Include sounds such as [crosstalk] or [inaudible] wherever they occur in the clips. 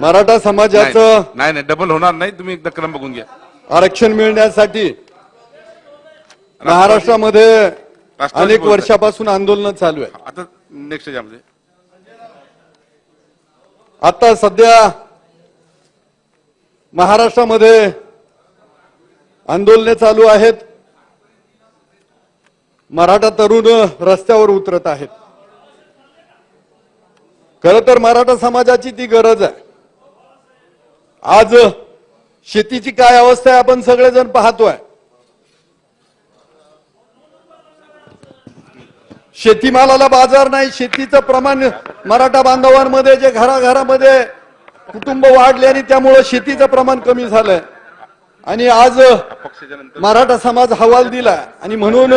मराठा समाजाचं नाही नाही डबल होणार नाही. तुम्ही एकदा क्रम बघून घ्या. आरक्षण मिळण्यासाठी महाराष्ट्रामध्ये अनेक. वर्षापासून आंदोलन चालू आहे आता नेक्स्ट याच्यामध्ये. आता सध्या महाराष्ट्रामध्ये आंदोलने चालू आहेत. मराठा तरुण रस्त्यावर उतरत आहेत. खर तर मराठा समाजाची ती गरज आहे. आज शेतीची काय अवस्था आहे आपण सगळेजण पाहतोय. शेतीमालाला बाजार नाही शेतीचं प्रमाण मराठा बांधवांमध्ये जे घराघरामध्ये कुटुंब वाढले आणि त्यामुळं शेतीचं प्रमाण कमी झालंय. आणि आज मराठा समाज हवाल दिला आणि म्हणून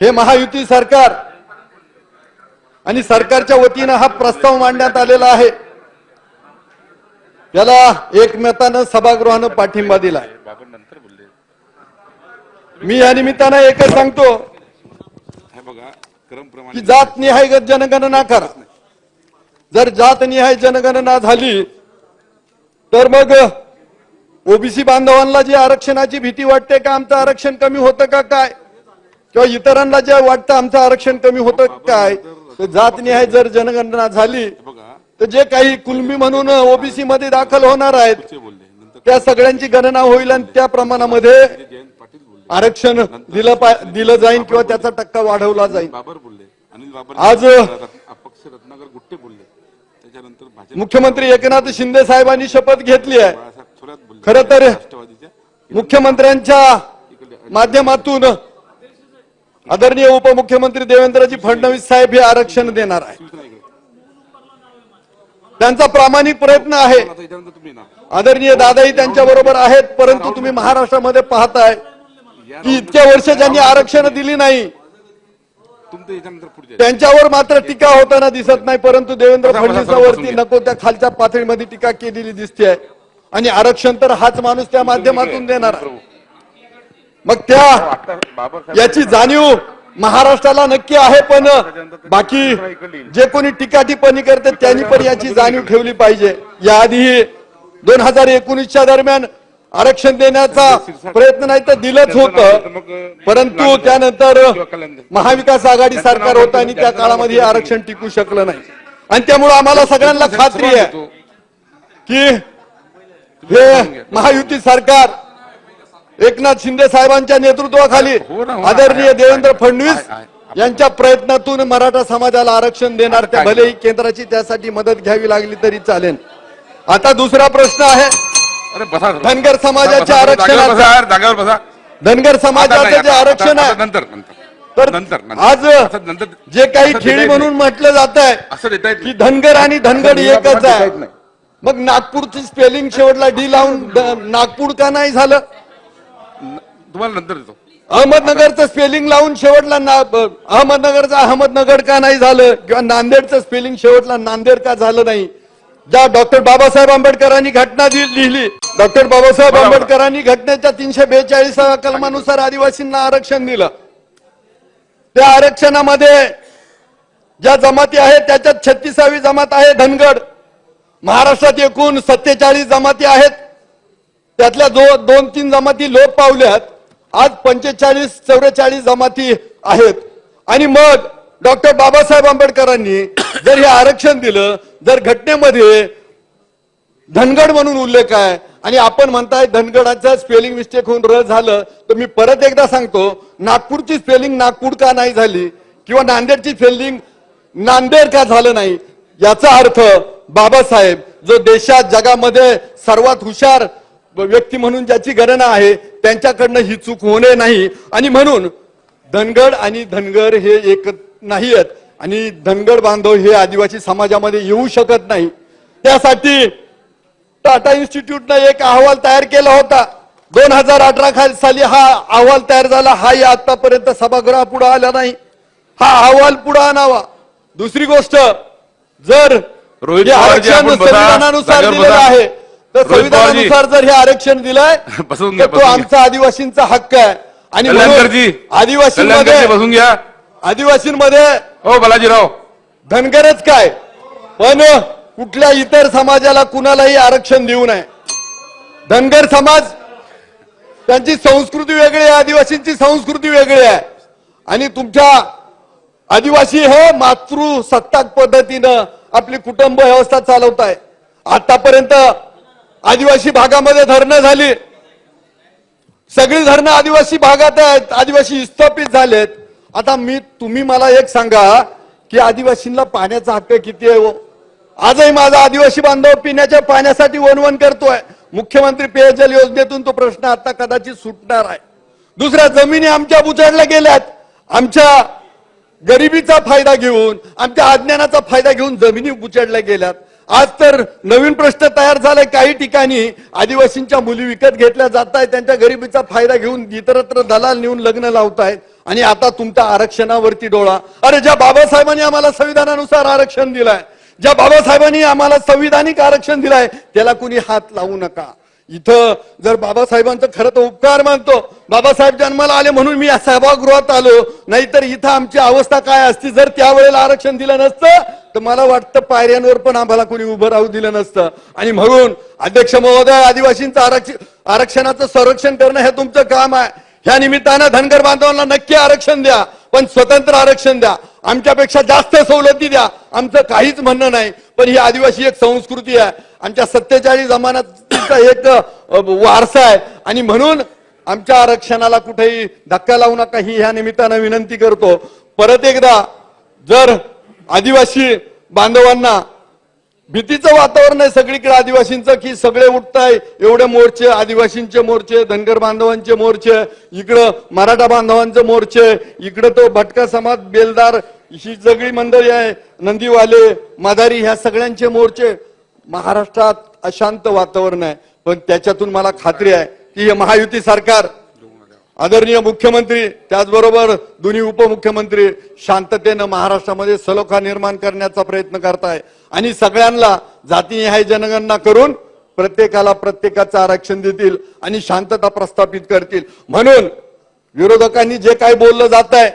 हे महायुती सरकार आणि सरकारच्या वतीनं हा प्रस्ताव मांडण्यात आलेला आहे. याला एकमतानं सभागृहानं पाठिंबा दिला. मी या निमित्तानं एकच सांगतो की जात निहाय जनगणना करा. जर जात निहाय जनगणना झाली तर मग ओबीसी बांधवांना जी आरक्षणाची भीती वाटते का आमचं आरक्षण कमी होतं का काय? किंवा इतरांना जे वाटतं आमचं आरक्षण कमी होतं का काय? जात निहाय जर जनगणना झाली तर जे काही कुलमी म्हणून ओबीसी मध्ये दाखल होणार आहेत त्या सगळ्यांची गणना होईल आणि त्या प्रमाणामध्ये बोलले. आरक्षण दिलं दिलं जाईल किंवा त्याचा टक्का वाढवला जाईल. आज- मुख्यमंत्री एकनाथ शिंदे साहेबांनी शपथ घेतली आहे. खरं तर मुख्यमंत्र्यांच्या माध्यमातून आदरणीय उपमुख्यमंत्री देवेंद्रजी फडणवीस साहेब हे आरक्षण देणार आहे त्यांचा प्रामाणिक प्रयत्न आहे. आदरणीय दादाही त्यांच्या बरोबर आहेत परंतु तुम्ही महाराष्ट्रामध्ये पाहताय की इतक्या वर्ष ज्यांनी आरक्षण दिली नाही त्यांच्यावर मात्र टीका होताना दिसत नाही परंतु देवेंद्र फडणवीसावरती. नको त्या खालच्या पातळीमध्ये टीका केलेली दिसते आणि आरक्षण तर हाच माणूस त्या माध्यमातून देणार. मग त्या याची जाणीव महाराष्ट्राला नक्की आहे पण बाकी जे कोणी टीका टिप्पणी करते त्यांनी पण याची जाणीव ठेवली पाहिजे. याआधी दोन हजार एकोणीसच्या दरम्यान आरक्षण देण्याचा प्रयत्न नाही तर दिलंच होतं. परंतु त्यानंतर महाविकास आघाडी सरकार होतं आणि त्या काळामध्ये आरक्षण टिकू शकलं नाही. आणि त्यामुळे आम्हाला सगळ्यांना खात्री आहे की हे महायुती सरकार एकनाथ शिंदे साहेबांच्या नेतृत्वाखाली. आदरणीय देवेंद्र फडणवीस. यांच्या प्रयत्नातून मराठा समाजाला आरक्षण देणार त्या? भलेही केंद्राची त्यासाठी मदत घ्यावी लागली तरी चालेल आता दुसरा प्रश्न आहे धनगर समाजाच्या बसा धनगर समाजाचं जे आरक्षण आहे नंतर तर. आज जे काही खेळी म्हणून म्हटलं जात आहे की. धनगर आणि धनगड एकच आहे. मग नागपूरची स्पेलिंग शेवटला डी लावून नागपूर का नाही झालं तुम्हाला नंतर देतो. अहमदनगरचं स्पेलिंग लावून शेवटला ना अहमदनगरचं अहमदनगर का नाही झालं? किंवा नांदेडचं स्पेलिंग शेवटला नांदेड का झालं नाही? ज्या डॉक्टर बाबासाहेब आंबेडकरांनी घटना दि- लिहिली डॉक्टर बाबासाहेब. आंबेडकरांनी घटनेच्या तीनशे बेचाळीस कलमानुसार आदिवासींना आरक्षण दिलं. त्या आरक्षणामध्ये ज्या जमाती आहेत त्याच्यात छत्तीसावी जमात आहे धनगड. महाराष्ट्रात एकूण सत्तेचाळीस जमाती आहेत. त्यातल्या जो दोन तीन जमाती लोप पावल्यात. आज पंचेचाळीस चौवेचाळीस जमाती आहेत. आणि मग डॉक्टर बाबासाहेब आंबेडकरांनी जर हे आरक्षण दिलं जर घटनेमध्ये धनगड म्हणून उल्लेख आहे आणि आपण म्हणताय धनगडाचं स्पेलिंग मिस्टेक होऊन र झालं तर मी परत एकदा सांगतो नागपूरची स्पेलिंग नागपूर का नाही झाली किंवा नांदेडची स्पेलिंग नांदेड का झालं नाही याचा अर्थ बाबासाहेब जो देशात जगामध्ये सर्वात हुशार व्यक्ती म्हणून ज्याची गणना आहे त्यांच्याकडनं ही चूक होणे नाही. आणि म्हणून धनगड आणि धनगर हे एक नाही आहेत आणि धनगर बांधव हे आदिवासी समाजामध्ये येऊ शकत नाही. त्यासाठी टाटा इन्स्टिट्यूटनं एक अहवाल तयार केला होता. दोन हजार अठरा साली हा अहवाल तयार झाला. हाही आतापर्यंत सभागृहापुढे आला नाही. हा अहवाल पुढे आणावा. दुसरी गोष्ट जर रोहित. संविधानानुसार दिलेलं. आहे तर संविधानानुसार जर हे आरक्षण दिलंय [laughs] बसून तर तो. आमचा आदिवासींचा हक्क आहे. आणि म्हणून आदिवासींमध्ये बसून घ्या. आदिवासींमध्ये हो बालाजीराव. धनगरच काय? पण कुठल्या इतर समाजाला कुणालाही आरक्षण देऊ नये. धनगर समाज त्यांची संस्कृती वेगळी आहे आदिवासींची संस्कृती वेगळी आहे. आणि तुमच्या आदिवासी हे मातृसत्ताक पद्धतीनं आपली कुटुंब व्यवस्था चालवत आहे आतापर्यंत आदिवासी भागामध्ये धरणं झाली. सगळी धरणं आदिवासी भागात आहेत आदिवासी विस्थापित झालेत. आता मी तुम्ही मला एक सांगा की आदिवासींना पाण्याचा हक्क किती आहे हो? आजही माझा आदिवासी बांधव पिण्याच्या पाण्यासाठी वनवन करतोय. मुख्यमंत्री पेयजल योजनेतून तो प्रश्न आता कदाचित सुटणार आहे. दुसऱ्या जमिनी आमच्या बुजाडल्या गेल्यात. आमच्या गरिबीचा फायदा घेऊन आमच्या अज्ञानाचा फायदा घेऊन जमिनी बुचडल्या गेल्यात. आज तर नवीन प्रश्न तयार झालाय काही ठिकाणी. आदिवासींच्या मुली विकत घेतल्या जात आहेत त्यांच्या गरिबीचा फायदा घेऊन इतरत्र दलाल नेऊन लग्न लावतायत. आणि आता तुमच्या आरक्षणावरती डोळा. अरे ज्या बाबासाहेबांनी आम्हाला संविधानानुसार आरक्षण दिलंय ज्या बाबासाहेबांनी आम्हाला संविधानिक आरक्षण दिलाय त्याला कुणी हात लावू नका. इथं जर बाबासाहेबांचं खरं तर उपकार मानतो बाबासाहेब जन्माला आले म्हणून मी या सभागृहात आलो. नाहीतर इथं आमची अवस्था काय असती? जर त्यावेळेला आरक्षण दिलं नसतं तर मला वाटतं पायऱ्यांवर पण आम्हाला कोणी उभं राहू दिलं नसतं. आणि म्हणून अध्यक्ष महोदय आदिवासींचं आरक्षण आरक्षणाचं संरक्षण करणं हे तुमचं काम आहे. ह्या निमित्तानं धनगर बांधवांना नक्की आरक्षण द्या पण स्वतंत्र आरक्षण द्या. आमच्यापेक्षा जास्त सवलती द्या. आमचं काहीच म्हणणं नाही पण ही आदिवासी एक संस्कृती आहे. आमच्या सत्तेचाळीस जमान्याचा एक वारसा आहे. आणि म्हणून आमच्या आरक्षणाला कुठेही धक्का लावू नका ही ह्या निमित्तानं विनंती करतो. परत एकदा जर आदिवासी बांधवांना भीतीचं वातावरण आहे सगळीकडे आदिवासींचं की सगळे उठताय एवढे मोर्चे आदिवासींचे मोर्चे धनगर बांधवांचे मोर्चे इकडं मराठा बांधवांचे मोर्चे इकडं तो भटका समाज बेलदार ही सगळी मंडळी आहे नंदीवाले माधारी ह्या सगळ्यांचे मोर्चे. महाराष्ट्रात अशांत वातावरण आहे पण त्याच्यातून मला खात्री आहे की हे महायुती सरकार आदरणीय मुख्यमंत्री त्याचबरोबर दोन्ही उपमुख्यमंत्री शांततेनं महाराष्ट्रामध्ये सलोखा निर्माण करण्याचा प्रयत्न करताय. आणि सगळ्यांना जातीनिहाय जनगणना करून प्रत्येकाला प्रत्येकाचं आरक्षण देतील आणि शांतता प्रस्थापित करतील. म्हणून विरोधकांनी जे काही बोललं जात आहे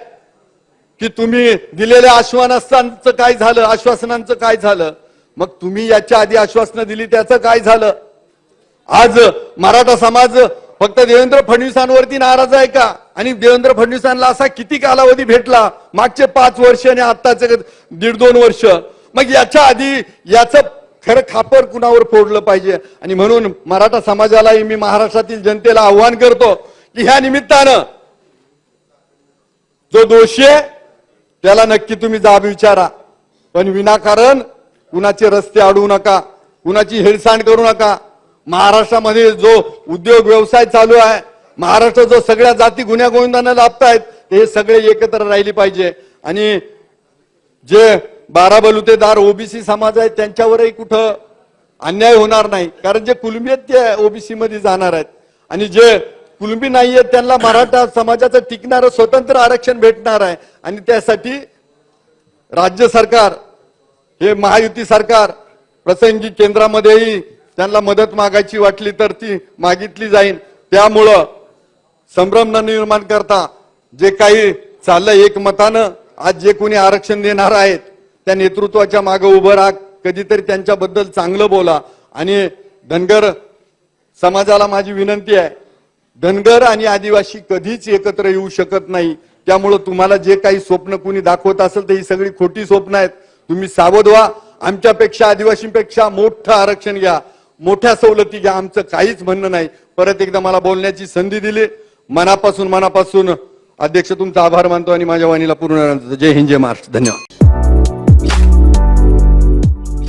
की तुम्ही दिलेल्या आश्वासनांचं काय झालं आश्वासनांचं काय झालं? मग तुम्ही याच्या आधी आश्वासनं दिली त्याचं काय झालं? आज मराठा समाज फक्त देवेंद्र फडणवीसांवरती नाराज आहे का? आणि देवेंद्र फडणवीसांना असा किती कालावधी भेटला? मागचे पाच वर्ष आणि आत्ताचे दीड दोन वर्ष. मग याच्या आधी याचं खरं खापर कुणावर फोडलं पाहिजे? आणि म्हणून मराठा समाजालाही मी महाराष्ट्रातील जनतेला आव्हान करतो की ह्या निमित्तानं जो दोषी आहे त्याला नक्की तुम्ही जाब विचारा. पण विनाकारण कुणाचे रस्ते अडवू नका कुणाची हेळसांड करू नका. महाराष्ट्रामध्ये जो उद्योग व्यवसाय चालू आहे महाराष्ट्र जो सगळ्या जाती गुन्ह्या गोविंदांना लाभतायत हे सगळे एकत्र राहिले पाहिजे. आणि जे बारा बलुतेदार ओबीसी समाज आहेत त्यांच्यावरही कुठं अन्याय होणार नाही. कारण जे कुलबी आहेत ते ओबीसी मध्ये जाणार आहेत. आणि जे कुलबी नाही आहेत त्यांना मराठा समाजाचं टिकणारं स्वतंत्र आरक्षण भेटणार आहे. आणि त्यासाठी राज्य सरकार हे महायुती सरकार प्रसंगी केंद्रामध्येही त्यांना मदत मागायची वाटली तर ती मागितली जाईल. त्यामुळं संभ्रम न निर्माण करता जे काही चाललंय एकमतानं आज जे कोणी आरक्षण देणार आहेत त्या नेतृत्वाच्या मागे उभं राहा कधीतरी त्यांच्याबद्दल चांगलं बोला. आणि धनगर समाजाला माझी विनंती आहे धनगर आणि आदिवासी कधीच एकत्र येऊ शकत नाही. त्यामुळं तुम्हाला जे काही स्वप्न कुणी दाखवत असेल तर ही सगळी खोटी स्वप्न आहेत. तुम्ही सावध व्हा. आमच्यापेक्षा आदिवासींपेक्षा मोठं आरक्षण घ्या. मोठ्या सवलती घ्या आमचं काहीच म्हणणं नाही. परत एकदा मला बोलण्याची संधी दिली. मनापासून मनापासून अध्यक्ष तुमचा आभार मानतो आणि माझ्या वाणीला पूर्ण जय हिंद जय महाराष्ट्र. धन्यवाद.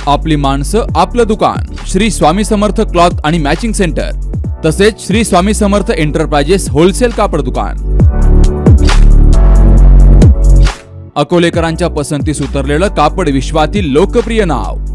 आपली माणसं आपलं दुकान. श्री स्वामी समर्थ क्लॉथ आणि मॅचिंग सेंटर. तसेच श्री स्वामी समर्थ एंटरप्राइजेस होलसेल कापड दुकान. अकोलेकरांच्या पसंतीस उतरलेलं कापड विश्वातील लोकप्रिय नाव.